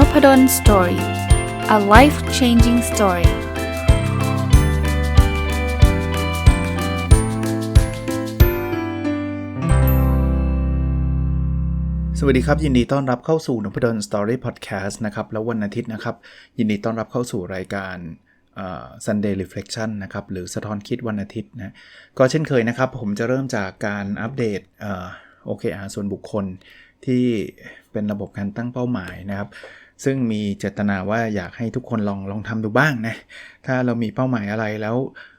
n o p ด d o สตอรี่ a life changing story สวัสดีครับ ยินดีต้อนรับเข้าสู่นพดลสตอรี่พอดแคสต์นะครับ แล้ววันอาทิตย์นะครับ ยินดีต้อนรับเข้าสู่รายการ Sunday Reflection นะครับ หรือสะท้อนคิดวันอาทิตย์นะก็เช่นเคยนะครับ ผมจะเริ่มจากการอัปเดต OKR ส่วนบุคคลที่เป็นระบบการตั้งเป้าหมายนะครับ ซึ่งมีเจตนาว่าอยากให้ทุกคนลองลองทำดูบ้างนะ ถ้าเรามีเป้าหมายอะไรแล้ว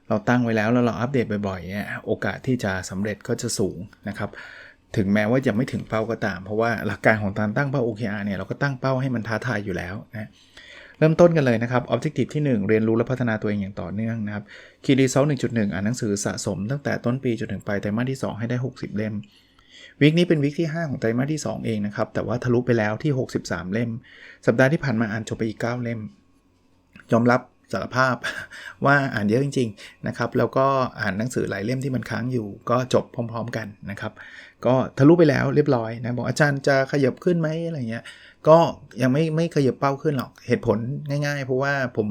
เราตั้งไว้แล้วแล้วเราอัปเดตบ่อยๆเนี่ยโอกาสที่จะสำเร็จก็จะสูงนะครับ ถึงแม้ว่าจะไม่ถึงเป้าก็ตาม เพราะว่าหลักการของการตั้งเป้า OKR เนี่ยเราก็ตั้งเป้าให้มันท้าทายอยู่แล้วนะเริ่มต้นกันเลยนะครับ Objective ที่ 1 เรียนรู้และพัฒนาตัวเองอย่างต่อเนื่องนะครับ Key Result 1.1อ่านหนังสือสะสมตั้งแต่ต้นปีจนถึงปลายไตรมาสที่ 2 ให้ได้ 60 เล่ม วิกนี้เป็นวิกที่ 5 ของไตรมาสที่ 2 เองนะครับ แต่ว่าทะลุไปแล้วที่ 63 เล่ม สัปดาห์ที่ผ่านมาอ่านจบไปอีก 9 เล่ม ยอมรับสารภาพว่าอ่านเยอะจริง ๆ นะครับ แล้วก็อ่านหนังสือหลายเล่มที่มันค้างอยู่ ก็จบพร้อม ๆ กันนะครับ ก็ทะลุไปแล้วเรียบร้อยนะบอกอาจารย์จะขยับขึ้นไหมอะไรเงี้ยก็ยังไม่ไม่ขยับเป้าขึ้นหรอกเหตุผลง่าย ๆ เพราะว่าผม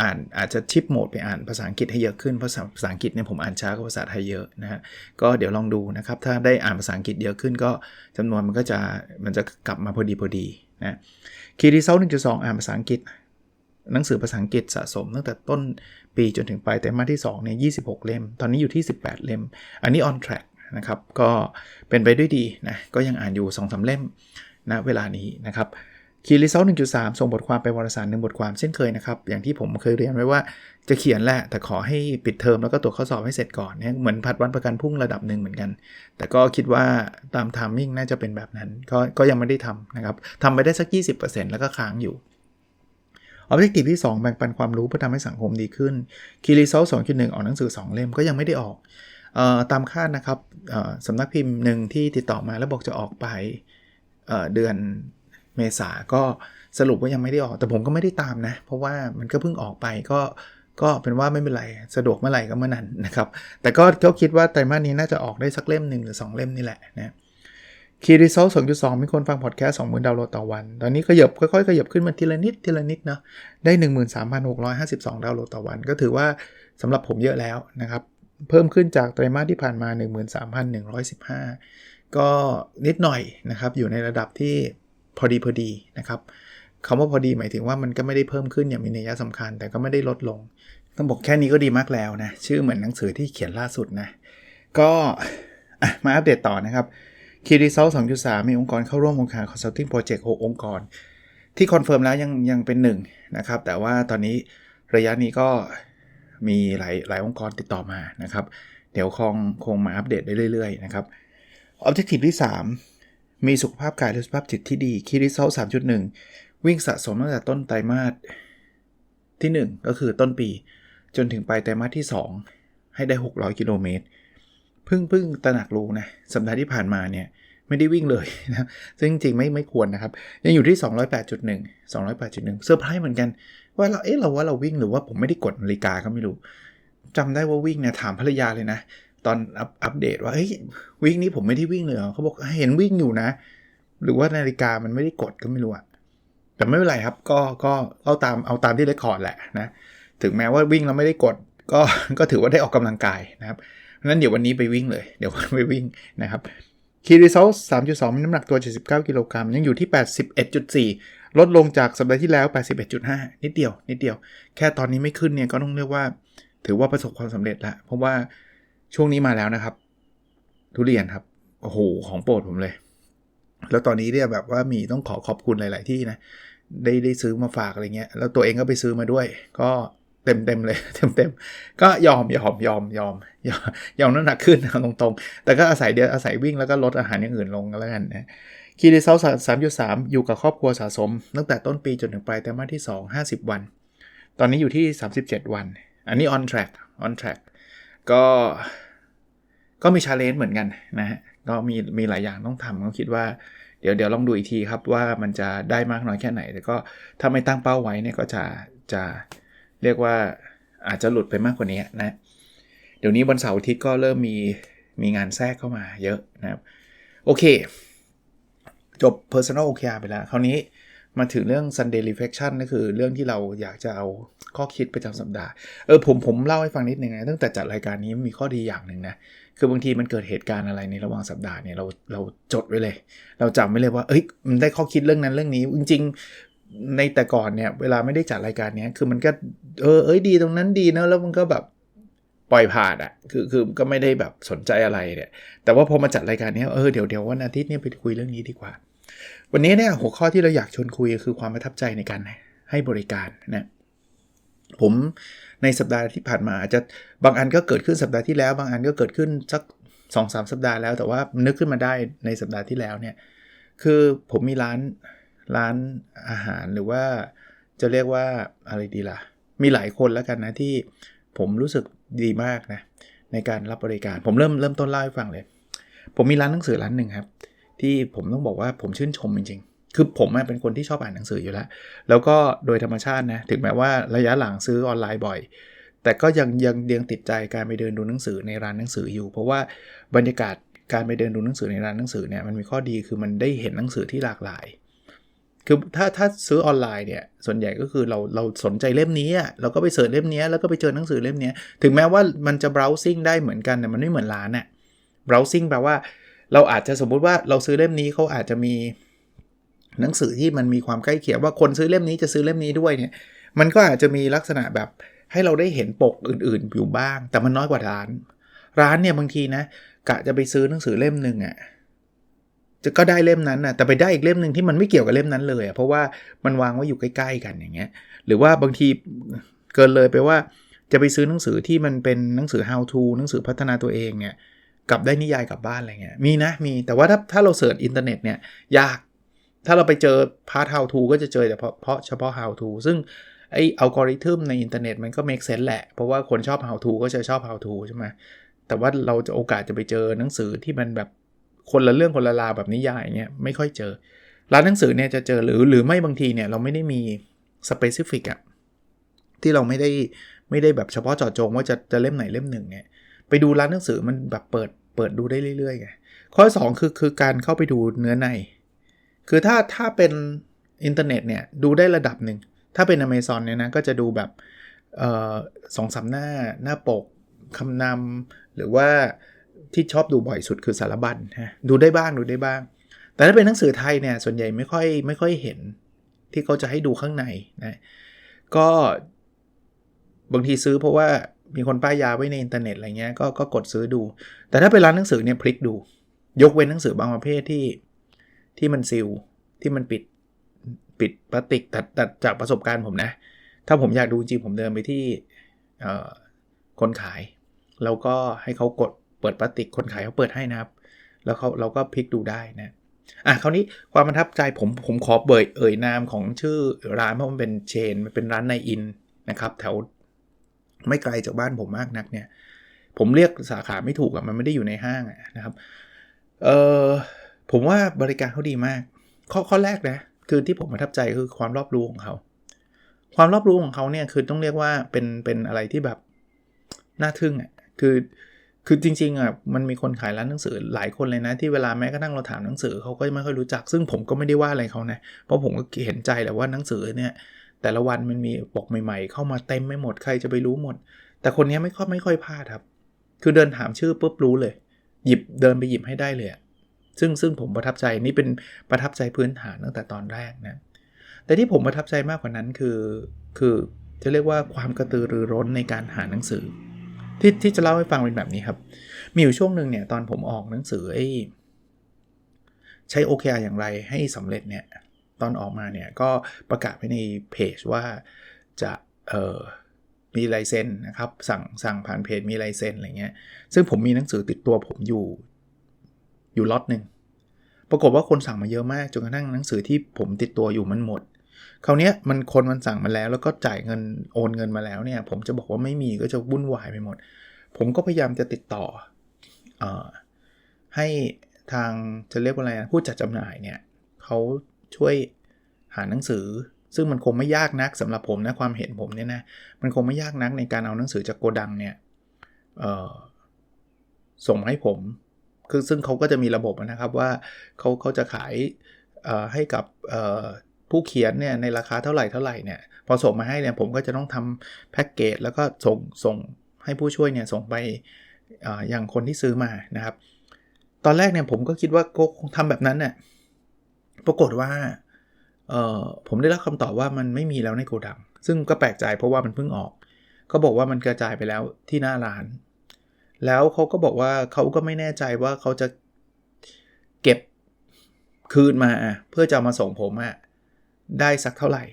อ่านอาจจะชิปโหมดไปอ่านภาษาอังกฤษให้เยอะขึ้นเพราะภาษาอังกฤษเนี่ยผมอ่านช้ากว่าภาษาไทยเยอะนะฮะก็เดี๋ยวลองดูนะครับ ถ้าได้อ่านภาษาอังกฤษเยอะขึ้นก็จำนวนมันก็จะมันจะกลับมาพอดีพอดีนะคีรีเซลหนึ่งจุดสองอ่านภาษาอังกฤษ หนังสือภาษาอังกฤษสะสมตั้งแต่ต้นปีจนถึงปลายแต่มาที่2เนี่ยยีเล่ม ตอนนี้อยู่ที่ 18 เล่ม อันนี้ on track นะครับก็เป็นไปด้วยดีนะก็ยังอ่านอยู่2อสเล่มณนะเวลานี้นะครับ คีรีเซลหนึ่งจุดสามส่งบทความไปวารสารหนึ่งบทความเช่นเคยนะครับ อย่างที่ผมเคยเรียนไว้ว่าจะเขียนแหละ แต่ขอให้ปิดเทอมแล้วก็ตรวจข้อสอบให้เสร็จก่อนเนี่ยเหมือนผัดวันประกันพุ่งระดับหนึ่งเหมือนกัน แต่ก็คิดว่าตามทามมิ่งน่าจะเป็นแบบนั้น ก็ก็ยังไม่ได้ทำนะครับทำไปได้สัก 20%แล้วก็ค้างอยู่ออบเจกตีที่2 แบ่งปันความรู้เพื่อทำให้สังคมดีขึ้นคีรีเซลสองจุดหนึ่งออกหนังสือ 2 เล่มก็ยังไม่ได้ออกออตามคาดนะครับสำนักพิมพ์หนึ่งที่ติดต่อมาแล้วบอกจะออกไปเเดือน เมษาก็สรุปว่ายังไม่ได้ออก แต่ผมก็ไม่ได้ตามนะ เพราะว่ามันก็เพิ่งออกไปก็ก็เป็นว่าไม่เป็นไร สะดวกเมื่อไหร่ก็เมื่อนั้นนะครับ แต่ก็เขาคิดว่าไตรมาสนี้น่าจะออกได้สักเล่มหนึ่งหรือ 2 เล่มนี่แหละนะคีรีโซลสองจุดสองมีคนฟังพอดแคสต์สองหมื่นดาวน์โหลดต่อวัน ตอนนี้ขยับค่อยๆขยับขึ้นมาทีละนิดทีละนิดเนาะได้ 13,652 ดาวน์โหลดต่อวัน ก็ถือว่าสำหรับผมเยอะแล้วนะครับ เพิ่มขึ้นจากไตรมาสที่ผ่านมา 13,115 ก็นิดหน่อยนะครับ อยู่ในระดับที่ พอดีพอดีนะครับคำว่าพอดีหมายถึงว่ามันก็ไม่ได้เพิ่มขึ้นอย่างมีนัยสำคัญ แต่ก็ไม่ได้ลดลง ต้องบอกแค่นี้ก็ดีมากแล้วนะชื่อเหมือนหนังสือที่เขียนล่าสุดนะก็มาอัปเดตต่อนะครับคีรีเซลสองจุดสามมีองค์กรเข้าร่วมโครงการ consulting project 6องค์กร ที่คอนเฟิร์มแล้วยังยังเป็น1นะครับ แต่ว่าตอนนี้ระยะนี้ก็มีหลายหลายองค์กรติดต่อมานะครับ เดี๋ยวคงคงมาอัปเดตได้เรื่อยๆนะครับ Objective ที่3 มีสุขภาพกายและสุขภาพจิตที่ดีคีรีเซลสามจุดหนึ่งวิ่งสะสมตั้งแต่ต้นไตรมาสที่ 1 ก็คือต้นปี จนถึงปลายไตรมาสที่ 2 ให้ได้ 600 กิโลเมตรเพิ่งเพิ่งตระหนักรู้นะสัปดาห์ที่ผ่านมาเนี่ย ไม่ได้วิ่งเลยนะซึ่งจริงๆไม่ไม่ควรนะครับ ยังอยู่ที่ 208.1 208.1เซอร์ไพรส์เหมือนกัน ว่าเราเอ๊ะเราว่าเราวิ่งหรือว่าผมไม่ได้กดนาฬิกาก็ไม่รู้จำได้ว่าวิ่งเนี่ยถามภรรยาเลยนะ ตอนอัปอัปเดตว่าเฮ้ยวิ่งนี้ผมไม่ได้วิ่งเลยเขาบอกเห็นวิ่งอยู่นะ หรือว่านาฬิกามันไม่ได้กดก็ไม่รู้อะแต่ไม่เป็นไรครับ ก็ก็เอาตามเอาตามที่เรคคอร์ดแหละนะถึงแม้ว่าวิ่งแล้วไม่ได้กด ก็ก็ถือว่าได้ออกกำลังกายนะครับนั้นเดี๋ยววันนี้ไปวิ่งเลย เดี๋ยวไปวิ่งนะครับคีรีเซลสามจุดสองมีน้ำหนักตัว 79 กิโลกรัมยังอยู่ที่ 81.4 ลดลงจากสัปดาห์ที่แล้ว 81.5 นิดเดียว นิดเดียว แค่ตอนนี้ไม่ขึ้นเนี่ยก็ต้องเรียกว่า ถือว่าประสบความสำเร็จล้วเพราะว่า ช่วงนี้มาแล้วนะครับ ทุเรียนครับ โอ้โห ของโปรดผมเลย แล้วตอนนี้เนี่ยแบบว่ามีต้องขอขอบคุณหลาย ๆ ที่นะ ได้ได้ซื้อมาฝากอะไรเงี้ย แล้วตัวเองก็ไปซื้อมาด้วย ก็เต็มเต็มเลย เต็มเต็มก็ยอมยอมยอมยอมยอมยอมน้ำหนักขึ้นตรงตรงแต่ก็อาศัยเดียวอาศัยวิ่งแล้วก็ลดอาหารอย่างอื่นลงแล้วกันนะคีรีเซลสามจุดสามอยู่กับครอบครัวสะสม ตั้งแต่ต้นปีจนถึงปลายแต่มาที่ 2 50 วัน ตอนนี้อยู่ที่ 37 วัน อันนี้ on track on track ก็ก็มีชาเลนจ์เหมือนกันนะฮะก็มีมีหลายอย่างต้องทำก็คิดว่าเดี๋ยวเดี๋ยวลองดูอีกทีครับว่ามันจะได้มากน้อยแค่ไหน แต่ก็ถ้าไม่ตั้งเป้าไว้เนี่ยก็จะจะเรียกว่าอาจจะหลุดไปมากกว่านี้นะ เดี๋ยวนี้วันเสาร์อาทิตย์ก็เริ่มมีมีงานแทรกเข้ามาเยอะนะครับ โอเค จบ Personal OKR ไปแล้ว คราวนี้ มาถึงเรื่อง Sunday Reflection ก็คือเรื่องที่เราอยากจะเอาข้อคิดประจำสัปดาห์ เออผมผมเล่าให้ฟังนิดนึงนะตั้งแต่จัดรายการนี้มีข้อดีอย่างหนึ่งนะ คือบางทีมันเกิดเหตุการณ์อะไรในระหว่างสัปดาห์เนี่ยเราเราจดไว้เลย เราจำไว้เลยว่า เอ้ยมันได้ข้อคิดเรื่องนั้นเรื่องนี้ จริงๆ ในแต่ก่อนเนี่ยเวลาไม่ได้จัดรายการเนี้ยคือมันก็เออเอ้ยดีตรงนั้นดีนะแล้วมันก็แบบปล่อยผ่านอะ่ะคือคือก็ไม่ได้แบบสนใจอะไรเนี่ยแต่ว่าพอมาจัดรายการนี้เออเดี๋ยวเดี๋ยววันอาทิตย์เนี่ยไปคุยเรื่องนี้ดีกว่า วันนี้เนี่ยหัวข้อที่เราอยากชวนคุยคือความประทับใจในการให้บริการนะผมในสัปดาห์ที่ผ่านมาอาจจะบางอันก็เกิดขึ้นสัปดาห์ที่แล้ว บางอันก็เกิดขึ้นสักสองสามสัปดาห์แล้วแต่ว่านึกขึ้นมาได้ในสัปดาห์ที่แล้วเนี่ยคือผมมีร้านร้านอาหารหรือว่าจะเรียกว่าอะไรดีล่ะ มีหลายคนแล้วกันนะที่ผมรู้สึกดีมากนะในการรับบริการ ผมเริ่มเริ่มต้นเล่าให้ฟังเลย ผมมีร้านหนังสือร้านหนึ่งครับ ที่ผมต้องบอกว่าผมชื่นชมจริงๆ คือผมเป็นคนที่ชอบอ่านหนังสืออยู่แล้ว แล้วก็โดยธรรมชาตินะถึงแม้ว่าระยะหลังซื้อออนไลน์บ่อย แต่ก็ยังยังยังติดใจการไปเดินดูหนังสือในร้านหนังสืออยู่ เพราะว่าบรรยากาศการไปเดินดูหนังสือในร้านหนังสือเนี่ยมันมีข้อดีคือมันได้เห็นหนังสือที่หลากหลาย คือถ้าถ้าซื้อออนไลน์เนี่ยส่วนใหญ่ก็คือเราเราสนใจเล่มนี้เราก็ไปเสิร์ชเล่มนี้แล้วก็ไปเจอหนังสือเล่มนี้ถึงแม้ว่ามันจะ browsing ได้เหมือนกันแต่มันไม่เหมือนร้านน่ะ browsing แปลว่า เราอาจจะสมมุติว่าเราซื้อเล่มนี้เขาอาจจะมีหนังสือที่มันมีความใกล้เคียงว่าคนซื้อเล่มนี้จะซื้อเล่มนี้ด้วยเนี่ย มันก็อาจจะมีลักษณะแบบให้เราได้เห็นปกอื่นๆอยู่บ้าง แต่มันน้อยกว่าร้าน ร้านเนี่ยบางทีนะกะจะไปซื้อหนังสือเล่มหนึ่งอะ่ะจะก็ได้เล่มนั้นนะแต่ไปได้อีกเล่มหนึ่งที่มันไม่เกี่ยวกับเล่มนั้นเลยอะ่ะเพราะว่ามันวางไว้อยู่ใกล้ ๆ กันอย่างเงี้ย หรือว่าบางทีเกินเลยไปว่าจะไปซื้อหนังสือที่มันเป็นหนังสือ how to หนังสือพัฒนาตัวเองเนี่ย กลับได้นิยายกลับบ้านอะไรเงี้ยมีนะมีแต่ว่าถ้าถ้าเราเสิร์ชอินเทอร์เน็ตเนี่ยยาก ถ้าเราไปเจอพาร์ท how to ก็จะเจอแต่เพราะเฉพาะ how to ซึ่งไออัลกอริทึมในอินเทอร์เน็ตมันก็ make sense แหละ เพราะว่าคนชอบ how to ก็จะชอบ how to ใช่ไหมแต่ว่าเราจะโอกาสจะไปเจอหนังสือที่มันแบบคนละเรื่องคนละราวแบบนิยายเงี้ยไม่ค่อยเจอร้านหนังสือเนี่ยจะเจอหรือหรือไม่บางทีเนี่ยเราไม่ได้มี specific อะที่เราไม่ได้ไม่ได้แบบเฉพาะเจาะจงว่าจะจะเล่มไหนเล่มหนึ่งเนี่ย ไปดูร้านหนังสือมันแบบเปิดเปิดดูได้เรื่อยๆไงข้อ 2 คือคือการเข้าไปดูเนื้อใน คือถ้าถ้าเป็นอินเทอร์เน็ตเนี่ยดูได้ระดับหนึ่ง ถ้าเป็น Amazon เนี่ยนะก็จะดูแบบสองสามหน้าหน้าปกคำนำหรือว่าที่ชอบดูบ่อยสุดคือสารบัญนะดูได้บ้างดูได้บ้าง แต่ถ้าเป็นหนังสือไทยเนี่ยส่วนใหญ่ไม่ค่อยไม่ค่อยเห็นที่เขาจะให้ดูข้างในนะก็บางทีซื้อเพราะว่า มีคนป้ายยาไว้ในอินเทอร์เน็ตอะไรเงี้ยก็ก็กดซื้อดู แต่ถ้าเป็นร้านหนังสือเนี่ยพลิกดู ยกเว้นหนังสือบางประเภทที่ที่มันซิลที่มันปิดปิดพลาสติกแต่แต่จากประสบการณ์ผมนะ ถ้าผมอยากดูจริงผมเดินไปที่คนขาย แล้วก็ให้เขากดเปิดพลาสติกคนขายเขาเปิดให้นะครับ แล้วเขาเราก็พลิกดูได้นะอะคราวนี้ความประทับใจผมผมขอเบิดเอ่ยนามของชื่อร้านเพราะมันเป็นเชนมันเป็นร้านในอินนะครับ แถว ไม่ไกลจากบ้านผมมากนักเนี่ย ผมเรียกสาขาไม่ถูกอะมันไม่ได้อยู่ในห้างนะครับ เออผมว่าบริการเขาดีมาก ข้อข้อแรกนะ คือที่ผมประทับใจคือความรอบรู้ของเขา ความรอบรู้ของเขาเนี่ยคือต้องเรียกว่าเป็นเป็นอะไรที่แบบน่าทึ่งอะ่ะคือคือจริงๆอะมันมีคนขายร้านหนังสือหลายคนเลยนะ ที่เวลาแม้กระทั่งเราถามหนังสือเขาก็ไม่ค่อยรู้จัก ซึ่งผมก็ไม่ได้ว่าอะไรเขานะ เพราะผมก็เห็นใจแหละว่าหนังสือเนี่ย แต่ละวันมันมีปกใหม่ๆ เข้ามาเต็มไม่หมดใครจะไปรู้หมด แต่คนนี้ไม่ค่อยไม่ค่อยพลาดครับ คือเดินถามชื่อปุ๊บรู้เลย หยิบเดินไปหยิบให้ได้เลย ซึ่งซึ่งผมประทับใจนี่เป็นประทับใจพื้นฐานตั้งแต่ตอนแรกนะแต่ที่ผมประทับใจมากกว่านั้นคือคือจะเรียกว่าความกระตือรือร้นในการหาหนังสือ ที่ที่จะเล่าให้ฟังเป็นแบบนี้ครับ มีอยู่ช่วงหนึ่งเนี่ยตอนผมออกหนังสือไอ้ใช้โอเคอย่างไรให้สำเร็จเนี่ย ตอนออกมาเนี่ยก็ประกาศไว้ในเพจว่าจะเออมีไลเซ็นนะครับสั่งสั่งผ่านเพจมีไลเซ็นอะไรเงี้ยซึ่งผมมีหนังสือติดตัวผมอยู่อยู่ล็อตหนึ่งปรากฏว่าคนสั่งมาเยอะมากจนกระทั่งหนังสือที่ผมติดตัวอยู่มันหมดคราวนี้มันคนมันสั่งมาแล้วแล้วก็จ่ายเงินโอนเงินมาแล้วเนี่ยผมจะบอกว่าไม่มีก็จะวุ่นวายไปหมด ผมก็พยายามจะติดต่ออให้ทางจะเรียกว่าอะไรผู้จัดจำหน่ายเนี่ยเขา ช่วยหาหนังสือ ซึ่งมันคงไม่ยากนักสำหรับผมนะความเห็นผมเนี่ยนะมันคงไม่ยากนักในการเอาหนังสือจากโกดังเนี่ยส่งให้ผมคือซึ่งเขาก็จะมีระบบนะครับว่าเขาเขาจะขายให้กับผู้เขียนเนี่ยในราคาเท่าไหร่เท่าไหร่เนี่ยพอส่งมาให้เนี่ยผมก็จะต้องทำแพ็กเกจแล้วก็ส่งส่งให้ผู้ช่วยเนี่ยส่งไปอย่างคนที่ซื้อมานะครับ ตอนแรกเนี่ยผมก็คิดว่าก็คงทำแบบนั้นเนี่ย ปรากฏว่าผมได้รับคำตอบว่ามันไม่มีแล้วในโกดัง ซึ่งก็แปลกใจเพราะว่ามันเพิ่งออกเขาบอกว่ามันกระจายไปแล้วที่หน้าร้าน แล้วเขาก็บอกว่าเขาก็ไม่แน่ใจว่าเขาจะเก็บคืนมาเพื่อจะมาส่งผมอะได้สักเท่าไหร่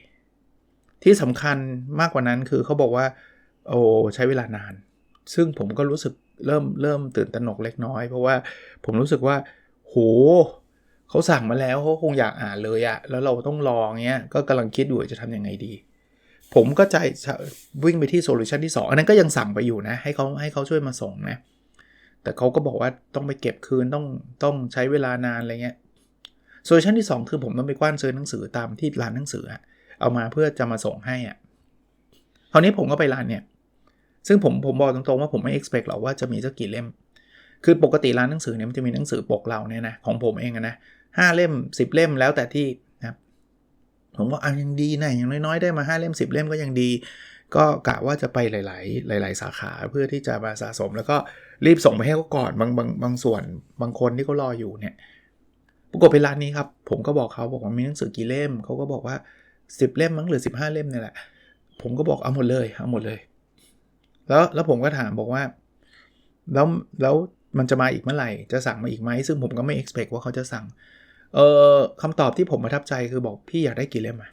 ที่สำคัญมากกว่านั้นคือเขาบอกว่า โอ้ใช้เวลานาน ซึ่งผมก็รู้สึกเริ่มเริ่มตื่นตระหนกเล็กน้อย เพราะว่าผมรู้สึกว่า โห เขาสั่งมาแล้วเขาคงอยากอ่านเลยอะแล้วเราต้องรอเงี้ยก็กำลังคิดอยู่จะทำยังไงดี ผมก็ใจวิ่งไปที่โซลูชันที่ 2 อันนั้นก็ยังสั่งไปอยู่นะ ให้เขาให้เขาช่วยมาส่งนะแต่เขาก็บอกว่าต้องไปเก็บคืนต้องต้องใช้เวลานานอะไรเงี้ยโซลูชันที่ 2 คือผมต้องไปกว้านซื้อหนังสือตามที่ร้านหนังสือเอามาเพื่อจะมาส่งให้อะคราวนี้ผมก็ไปร้านเนี่ยซึ่งผมผมบอกตรงๆว่าผมไม่ expect หรอกว่าจะมีสักกี่เล่ม คือปกติร้านหนังสือเนี่ยมันจะมีหนังสือปกเราเนี่ยนะของผมเองนะห้าเล่ม 10 เล่มแล้วแต่ที่นะผมก็อะยังดีนะอย่างน้อยๆได้มา 5 เล่ม 10 เล่มก็ยังดี ก็กะว่าจะไปหลาย ๆ หลาย ๆ สาขาเพื่อที่จะมาสะสม แล้วก็รีบส่งไปให้เขาก่อนบางบางบางส่วนบางคนที่เขารออยู่เนี่ยปรากฏเป็นร้านนี้ครับ ผมก็บอกเขาบอกว่ามีหนังสือกี่เล่มเขาก็บอกว่า 10 เล่มมั้งหรือ 15 เล่มนี่แหละ ผมก็บอกเอาหมดเลยเอาหมดเลย แล้วแล้วผมก็ถามบอกว่า แล้วแล้ว มันจะมาอีกเมื่อไหร่ จะสั่งมาอีกไหม ซึ่งผมก็ไม่ expect ว่าเขาจะสั่ง เออคำตอบที่ผมประทับใจคือบอกพี่อยากได้กี่เล่มอะ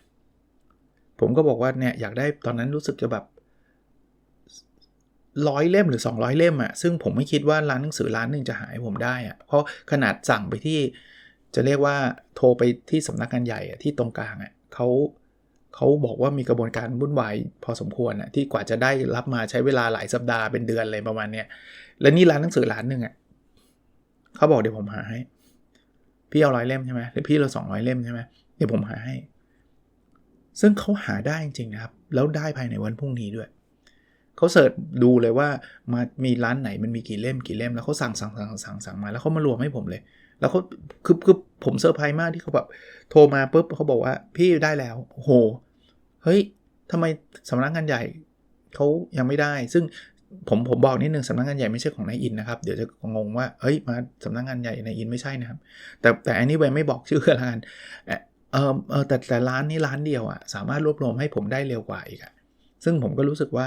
ผมก็บอกว่าเนี่ยอยากได้ตอนนั้นรู้สึกจะแบบร้อยเล่มหรือ 200 เล่มอะซึ่งผมไม่คิดว่าร้านหนังสือร้านหนึ่งจะหายผมได้อะเพราะขนาดสั่งไปที่จะเรียกว่าโทรไปที่สำนักงานใหญ่อะที่ตรงกลางอะเขาเขาบอกว่ามีกระบวนการวุ่นวายพอสมควรอะที่กว่าจะได้รับมาใช้เวลาหลายสัปดาห์เป็นเดือนอะไรประมาณเนี้ย และนี่ร้านหนังสือร้านหนึ่งอะเขาบอกเดี๋ยวผมหาให้ พี่เอาร้อยเล่มใช่ไหมหรือพี่เราสองร้อยเล่มใช่ไหมเดี๋ยวผมหาให้ ซึ่งเขาหาได้จริงๆนะครับ แล้วได้ภายในวันพรุ่งนี้ด้วยเขาเสิร์ชดูเลยว่ามามีร้านไหนมันมีกี่เล่มกี่เล่มแล้วเขาสั่งสั่งสั่งสั่งสั่งมาแล้วเขามารวมให้ผมเลย แล้วเขาคือคือผมเซอร์ไพรส์มากที่เขาแบบโทรมาปุ๊บเขาบอกว่าพี่ได้แล้วโหเฮ้ยทำไมสำนักงานใหญ่เขายังไม่ได้ ซึ่ง ผมผมบอกนิดนึงสำนักงานใหญ่ไม่ใช่ของนายอินนะครับ เดี๋ยวจะงงว่าเฮ้ยมาสำนักงานใหญ่นายอินไม่ใช่นะครับ แต่แต่อันนี้ไว้ไม่บอกชื่อละกันเออเออแต่แต่ร้านนี้ร้านเดียวอะ่ะสามารถรวบรวมให้ผมได้เร็วกว่าอีกอะซึ่งผมก็รู้สึกว่า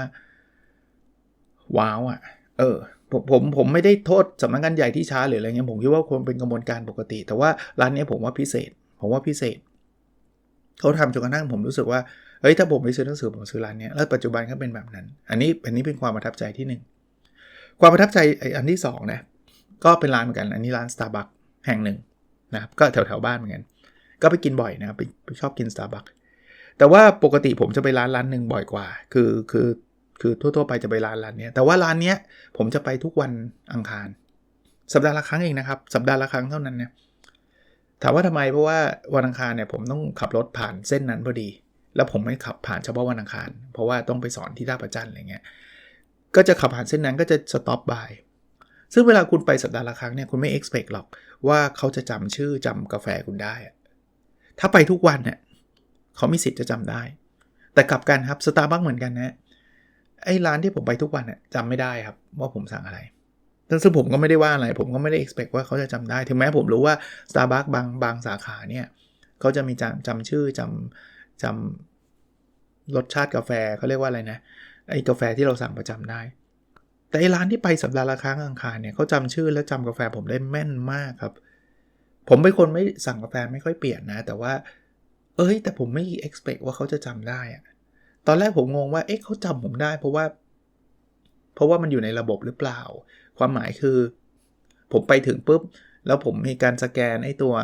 ว้าวอะ่ะเออผมผมผมไม่ได้โทษสำนักงานใหญ่ที่ช้าหรืออะไรเงี้ยผมคิดว่าควรเป็นกระบวนการปกติ แต่ว่าร้านนี้ผมว่าพิเศษ ผมว่าพิเศษ เขาทำจนกระทั่งผมรู้สึกว่า เฮ้ยถ้าผมไปซื้อหนังสือผมซื้อร้านนี้แล้วปัจจุบันก็เป็นแบบนั้น อันนี้อันนี้เป็นความประทับใจที่ 1 ความประทับใจอันที่2นะก็เป็นร้านเหมือนกัน อันนี้ร้าน Starbucks แห่งหนึ่งนะครับก็แถวแถวบ้านเหมือนกัน ก็ไปกินบ่อยนะครับไปชอบกิน Starbucks แต่ว่าปกติผมจะไปร้านร้านหนึ่งบ่อยกว่า คือคือคือทั่วๆไปจะไปร้านร้านนี้แต่ว่าร้านนี้ผมจะไปทุกวันอังคาร สัปดาห์ละครั้งเองนะครับ สัปดาห์ละครั้งเท่านั้นเนี่ยถามว่าทำไมเพราะว่าวันอังคารเนี่ยผมต้องขับรถผ่านเส้นนั้นพอดี แล้วผมไม่ขับผ่านเฉพาะวันอังคาร เพราะว่าต้องไปสอนที่ท่าประจันอะไรเงี้ยก็จะขับผ่านเส้นนั้นก็จะสต็อปบายซึ่งเวลาคุณไปสัปดาห์ละครั้งเนี่ยคุณไม่ expect หรอกว่าเขาจะจำชื่อจำกาแฟคุณได้ ถ้าไปทุกวันเนี่ยเขามีสิทธิ์จะจำได้ แต่กลับกันครับสตาร์บัคเหมือนกันนะไอ้ร้านที่ผมไปทุกวันเนี่ยจำไม่ได้ครับว่าผมสั่งอะไรซึ่งผมก็ไม่ได้ว่าอะไร ผมก็ไม่ได้ expect ว่าเขาจะจำได้ ถึงแม้ผมรู้ว่า Starbucks บางบางสาขาเนี่ยเขาจะมีจำจำชื่อจำ จำรสชาติกาแฟเขาเรียกว่าอะไรนะไอ้กาแฟที่เราสั่งประจำได้ แต่ไอ้ร้านที่ไปสัปดาห์ละครั้งอังคารเนี่ยเขาจำชื่อและจำกาแฟผมได้แม่นมากครับ ผมเป็นคนไม่สั่งกาแฟไม่ค่อยเปลี่ยนนะ แต่ว่า เอ้ย แต่ผมไม่ expect ว่าเขาจะจำได้อะตอนแรกผมงงว่าเอ๊ะเขาจำผมได้ เพราะว่า เพราะว่ามันอยู่ในระบบหรือเปล่า ความหมายคือ ผมไปถึงปุ๊บ แล้วผมมีการสแกนไอ้ตัว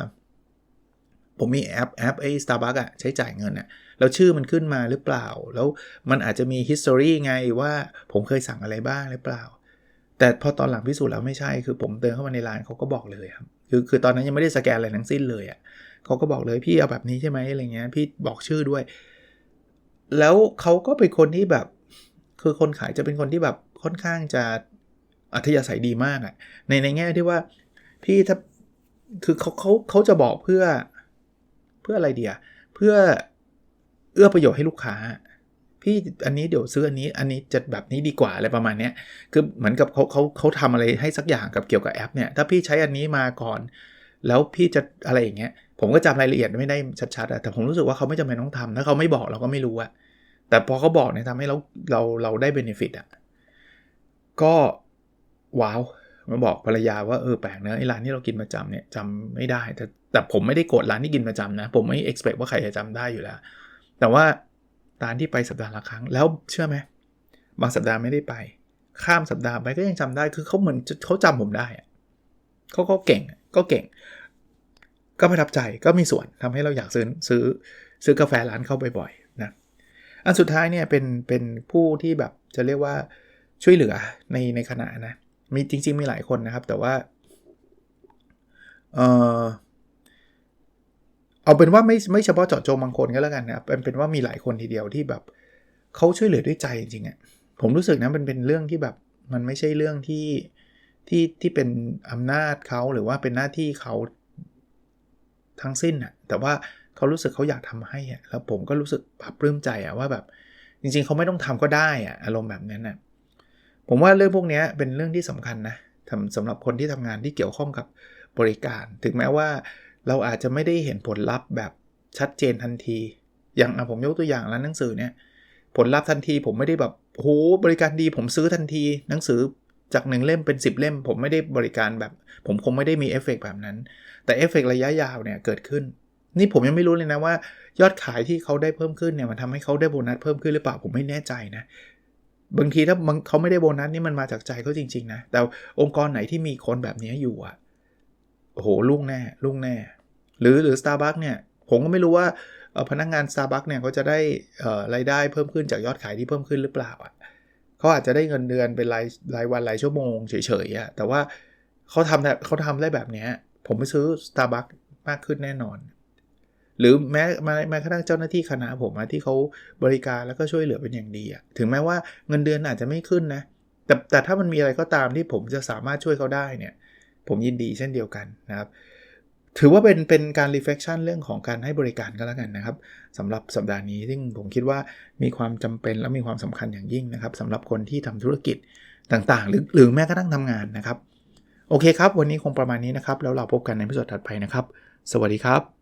ผมมีแอปแอปไอ้ Starbucks อะใช้จ่ายเงินอะแล้วชื่อมันขึ้นมาหรือเปล่า แล้วมันอาจจะมี history ไงว่าผมเคยสั่งอะไรบ้างหรือเปล่า แต่พอตอนหลังพิสูจน์แล้วไม่ใช่ คือผมเดินเข้ามาในร้านเขาก็บอกเลยครับ คือคือตอนนั้นยังไม่ได้สแกนอะไรทั้งสิ้นเลยอะเขาก็บอกเลยพี่เอาแบบนี้ใช่ไหมอะไรเงี้ย พี่บอกชื่อด้วย แล้วเขาก็เป็นคนที่แบบ คือคนขายจะเป็นคนที่แบบค่อนข้างจะอัธยาศัยดีมากอะในในแง่ที่ว่าพี่ถ้าคือเขาเขาเขาจะบอกเพื่อ เพื่ออะไรเดียเพื่อพื่อเอื้อประโยชน์ให้ลูกค้า พี่อันนี้เดี๋ยวซื้ออันนี้อันนี้จะแบบนี้ดีกว่าอะไรประมาณเนี้ยคือเหมือนกับเขาเขาเขาทำอะไรให้สักอย่างกับเกี่ยวกับแอปเนี่ยถ้าพี่ใช้อันนี้มาก่อน แล้วพี่จะอะไรอย่างเงี้ยผมก็จำรายละเอียดไม่ได้ชัดๆแต่ผมรู้สึกว่าเขาไม่จำเป็นต้องทำถ้าเขาไม่บอกเราก็ไม่รู้อะแต่พอเขาบอกเนี่ยทำให้เราเราเราได้เบนฟิตอะก็ว้าว มาบอกภรรยาว่าเออแปลกเนะไอ้ร้านที่เรากินประจำเนี่ยจำไม่ได้แต่แต่ผมไม่ได้โกรธร้านที่กินประจำนะ ผมไม่ expect ว่าใครจะจำได้อยู่แล้ว แต่ว่าร้านที่ไปสัปดาห์ละครั้ง แล้วเชื่อไหมบางสัปดาห์ไม่ได้ไป ข้ามสัปดาห์ไปก็ยังจำได้คือเขาเหมือนเขาจำผมได้เขาก็เก่งก็เก่ง ก็ประทับใจก็มีส่วนทำให้เราอยากซื้อซื้อซื้อกาแฟร้านเข้าบ่อยๆนะอันสุดท้ายเนี่ยเป็นเป็นผู้ที่แบบจะเรียกว่าช่วยเหลือในในขณะนะ มีจริง ๆ มีหลายคนนะครับ แต่ว่าเออเอาเป็นว่าไม่ไม่เฉพาะเจาะจงบางคนก็แล้วกันนะเป็นเป็นว่ามีหลายคนทีเดียวที่แบบเขาช่วยเหลือด้วยใจจริงๆอะ่ะผมรู้สึกนะมันเป็นเรื่องที่แบบมันไม่ใช่เรื่องที่ที่ที่เป็นอำนาจเขาหรือว่าเป็นหน้าที่เขาทั้งสิ้นอะ่ะแต่ว่าเขารู้สึกเขาอยากทำให้อะ่ะแล้วผมก็รู้สึกปลื้มใจอะ่ะว่าแบบจริง ๆเขาไม่ต้องทำก็ได้อะ่ะอารมณ์แบบนั้นอะ ผมว่าเรื่องพวกนี้เป็นเรื่องที่สำคัญนะสำหรับคนที่ทำงานที่เกี่ยวข้องกับบริการ ถึงแม้ว่าเราอาจจะไม่ได้เห็นผลลัพธ์แบบชัดเจนทันที อย่างผมยกตัวอย่างร้านหนังสือเนี่ยผลลัพธ์ทันทีผมไม่ได้แบบโหบริการดีผมซื้อทันที หนังสือจากหนึ่งเล่มเป็น 10 เล่ม ผมไม่ได้บริการแบบ ผมคงไม่ได้มีเอฟเฟกแบบนั้น แต่เอฟเฟกระยะยาวเนี่ยเกิดขึ้น นี่ผมยังไม่รู้เลยนะว่า ยอดขายที่เขาได้เพิ่มขึ้นเนี่ยมันทำให้เขาได้โบนัสเพิ่มขึ้นหรือเปล่าผมไม่แน่ใจนะ บางทีถ้าเขาไม่ได้โบนัสนี่มันมาจากใจเขาจริง ๆ นะ แต่องค์กรไหนที่มีคนแบบนี้อยู่อะโอ้โหลุ่งแน่ลุ่งแน่ หรือหรือ Starbucks เนี่ย ผมก็ไม่รู้ว่าพนักงงาน Starbucks เนี่ยเขาจะได้รายได้เพิ่มขึ้นจากยอดขายที่เพิ่มขึ้นหรือเปล่าอะเขาอาจจะได้เงินเดือนเป็นรายรายวันรายชั่วโมงเฉยๆอะแต่ว่าเขาทำเขาทำได้แบบนี้ผมไปซื้อ Starbucks มากขึ้นแน่นอน หรือแม้แม้กระทั่งเจ้าหน้าที่คณะผมที่เขาบริการแล้วก็ช่วยเหลือเป็นอย่างดีอะถึงแม้ว่าเงินเดือนอาจจะไม่ขึ้นนะแต่แต่ถ้ามันมีอะไรก็ตามที่ผมจะสามารถช่วยเขาได้เนี่ย ผมยินดีเช่นเดียวกันนะครับ ถือว่าเป็นเป็นการ reflection เรื่องของการให้บริการก็แล้วกันนะครับสำหรับสัปดาห์นี้ซึ่งผมคิดว่ามีความจำเป็นและมีความสำคัญอย่างยิ่งนะครับสำหรับคนที่ทำธุรกิจต่างๆ หรือหรือแม้กระทั่งทำงานนะครับ โอเคครับ วันนี้คงประมาณนี้นะครับ แล้วเราพบกันในพิสดถัดไปนะครับ สวัสดีครับ